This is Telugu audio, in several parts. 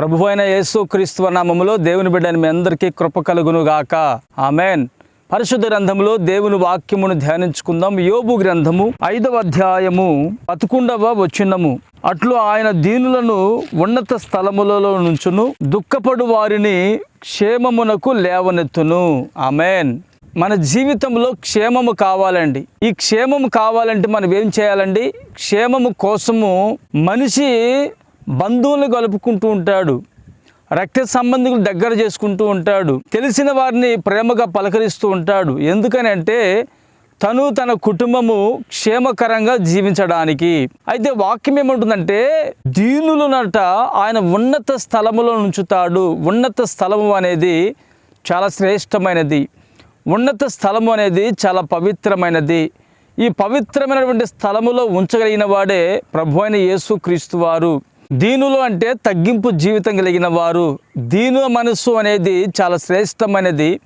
ప్రభు అయిన యేసు క్రీస్తు నామములో దేవుని బిడ్డని మీ అందరికీ కృప కలుగును గాక ఆమెన్. పరిశుద్ధ గ్రంథములో దేవుని వాక్యమును ధ్యానించుకుందాం. యోబు గ్రంథము ఐదవ అధ్యాయము పదకొండవ వచ్చినము అట్లు ఆయన దీనులను ఉన్నత స్థలములలో నుంచును దుఃఖపడు వారిని క్షేమమునకు లేవనెత్తును. ఆమెన్. మన జీవితంలో క్షేమము కావాలండి. ఈ క్షేమము కావాలంటే మనం ఏం చేయాలండి? క్షేమము కోసము మనిషి బంధువులు కలుపుకుంటూ ఉంటాడు. రక్త సంబంధికులు దగ్గర చేసుకుంటూ ఉంటాడు. తెలిసిన వారిని ప్రేమగా పలకరిస్తూ ఉంటాడు. ఎందుకని అంటే తను తన కుటుంబము క్షేమకరంగా జీవించడానికి. అయితే వాక్యం ఏమంటుందంటే దీనులునట ఆయన ఉన్నత స్థలములో ఉంచుతాడు ఉన్నత స్థలము అనేది చాలా శ్రేష్టమైనది. ఉన్నత స్థలము అనేది చాలా పవిత్రమైనది. ఈ పవిత్రమైనటువంటి స్థలములో ఉంచగలిగిన వాడే ప్రభు అయిన యేసు క్రీస్తు వారు. దీనులు అంటే తగ్గింపు జీవితం కలిగిన వారు. దీను మనస్సు అనేది చాలా శ్రేష్టమైనది.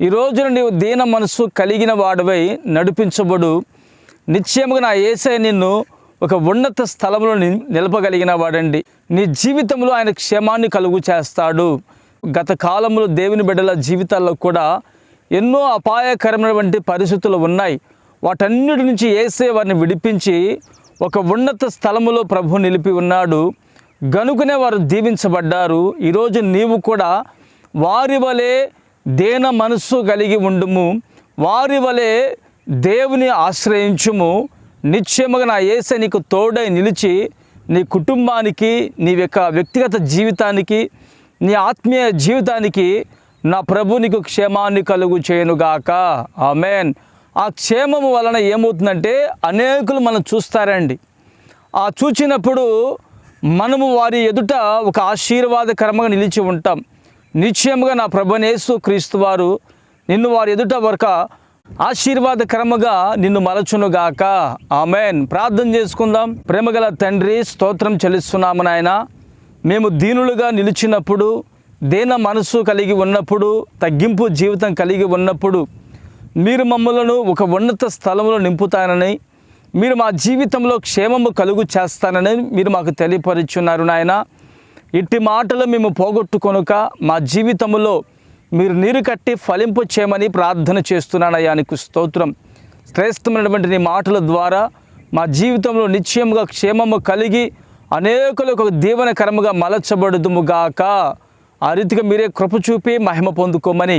ఈ రోజున నీవు దీన మనస్సు కలిగిన వాడివై నడిపించబడు. నిశ్చయముగా నా ఏసై నిన్ను ఒక ఉన్నత స్థలంలో ని- నిలపగలిగిన వాడండి. నీ జీవితంలో ఆయన క్షేమాన్ని కలుగు చేస్తాడు. గత కాలంలో దేవుని బిడ్డల జీవితాల్లో కూడా ఎన్నో అపాయకరమైనటువంటి పరిస్థితులు ఉన్నాయి. వాటన్నిటి నుంచి ఏసే వారిని విడిపించి ఒక ఉన్నత స్థలములో ప్రభు నిలిపి ఉన్నాడు. గనుకనే వారు దీవించబడ్డారు. ఈరోజు నీవు కూడా వారి వలె దేన మనస్సు కలిగి ఉండుము. వారి వలె దేవుని ఆశ్రయించుము. నిశ్చయముగా నా ఏసే నీకు తోడై నిలిచి నీ కుటుంబానికి నీ యొక్క వ్యక్తిగత జీవితానికి నీ ఆత్మీయ జీవితానికి నా ప్రభు నీకు క్షేమాన్ని కలుగు చేయనుగాక. ఆమెన్. ఆ క్షేమము వలన ఏమవుతుందంటే అనేకులు మనం చూస్తారండి. ఆ చూచినప్పుడు మనము వారి ఎదుట ఒక ఆశీర్వాదకరంగా నిలిచి ఉంటాం. నిశ్చయముగా నా ప్రభనేసు క్రీస్తు వారు నిన్ను వారి ఎదుట వరక ఆశీర్వాదకరముగా నిన్ను మలచునుగాక ఆమెన్. ప్రార్థన చేసుకుందాం. ప్రేమగల తండ్రి స్తోత్రం చెల్లిస్తున్నాము నాయన. మేము దీనులుగా నిలిచినప్పుడు దేన మనసు కలిగి ఉన్నప్పుడు తగ్గింపు జీవితం కలిగి ఉన్నప్పుడు మీరు మమ్మలను ఒక ఉన్నత స్థలంలో నింపుతానని మీరు మా జీవితంలో క్షేమము కలుగు చేస్తానని మీరు మాకు తెలియపరుచున్నారు నాయన. ఇట్టి మాటలు మేము పోగొట్టుకొనుక మా జీవితంలో మీరు నీరు కట్టి ఫలింపు చేయమని ప్రార్థన చేస్తున్నానయ్యా నీకు స్తోత్రం. శ్రేష్టమైనటువంటి నీ మాటల ద్వారా మా జీవితంలో నిశ్చయముగా క్షేమము కలిగి అనేకులకు ఒక దీవనకరముగా మలచబడుదుముగాక ఆ రీతిగా మీరే కృప చూపి మహిమ పొందుకోమని